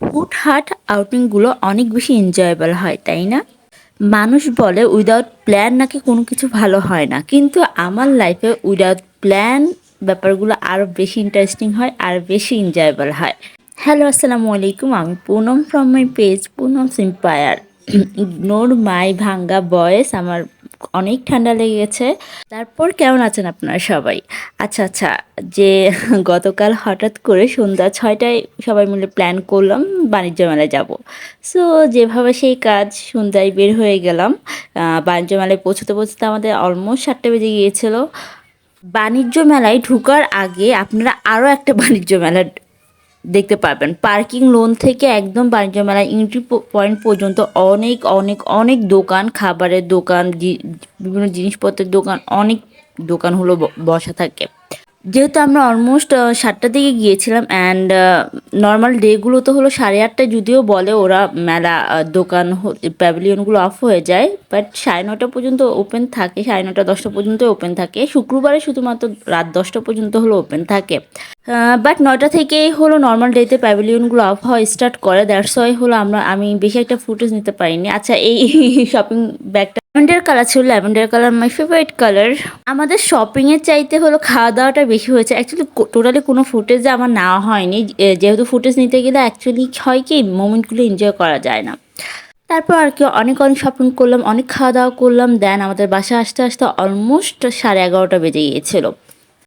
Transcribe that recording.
হুটহাট আউটিংগুলো অনেক বেশি এনজয়েবল হয়, তাই না? মানুষ বলে উইদাউট প্ল্যান নাকি কোনো কিছু ভালো হয় না। কিন্তু আমার লাইফে উইদাউট প্ল্যান ব্যাপারগুলো আরও বেশি ইন্টারেস্টিং হয়, আর বেশি এনজয়েবল হয়। হ্যালো আসসালামু আলাইকুম, আমি Punam from my page Punam সিম্পায়ার ignore my, ভাঙ্গা, বয়েস, আমার অনেক ঠান্ডা লেগে গেছে তারপর কেমন আছেন আপনারা সবাই? আচ্ছা আচ্ছা যে গতকাল হঠাৎ করে সন্ধ্যা ছয়টায় সবাই মিলে প্ল্যান করলাম বাণিজ্য মেলায় যাব। সো যেভাবে সেই কাজ সন্ধ্যায় বের হয়ে গেলাম বাণিজ্য মেলায় পৌঁছতে পৌঁছতে আমাদের অলমোস্ট সাতটা বেজে গিয়েছিল। বাণিজ্য মেলায় ঢুকার আগে আপনারা আরও একটা বাণিজ্য মেলা দেখতে পারবেন। পার্কিং লোন থেকে একদম বাণিজ্য মেলা এন্ট্রি পয়েন্ট পর্যন্ত অনেক অনেক অনেক দোকান, খাবারের দোকান বিভিন্ন জিনিসপত্রের দোকান, অনেক দোকান হলো বসা থাকে। যেহেতু আমরা অলমোস্ট সাতটার দিকে গিয়েছিলাম অ্যান্ড নর্মাল ডেগুলো তো হলো সাড়ে আটটায় যদিও বলে ওরা মেলা দোকান প্যাভিলিয়নগুলো অফ হয়ে যায় বাট সাড়ে নটা পর্যন্ত ওপেন থাকে, সাড়ে নটা দশটা পর্যন্ত ওপেন থাকে। শুক্রবারে শুধুমাত্র রাত দশটা পর্যন্ত হলো ওপেন থাকে। বাট নয়টা থেকেই হলো নর্মাল ডেতে প্যাভিলিয়নগুলো অফ হওয়া স্টার্ট করে দ্যাটস ওয়াই হলো আমরা, আমি বেশি একটা ফুটেজ নিতে পারিনি। আচ্ছা এই শপিং ব্যাগটা ল্যাভেন্ডার কালার ছিল lavender colour my favourite colour আমাদের শপিংয়ের চাইতে হলো খাওয়া দাওয়াটা বেশি হয়েছে। অ্যাকচুয়ালি টোটালি কোনো ফুটেজ আমার নেওয়া হয়নি। যেহেতু ফুটেজ নিতে গেলে অ্যাকচুয়ালি হয় কি মোমেন্টগুলো এনজয় করা যায় না। তারপর আর কি, অনেক অনেক শপিং করলাম, অনেক খাওয়া দাওয়া করলাম। দেন আমাদের বাসা আসতে আসতে অলমোস্ট সাড়ে এগারোটা বেজে গিয়েছিল।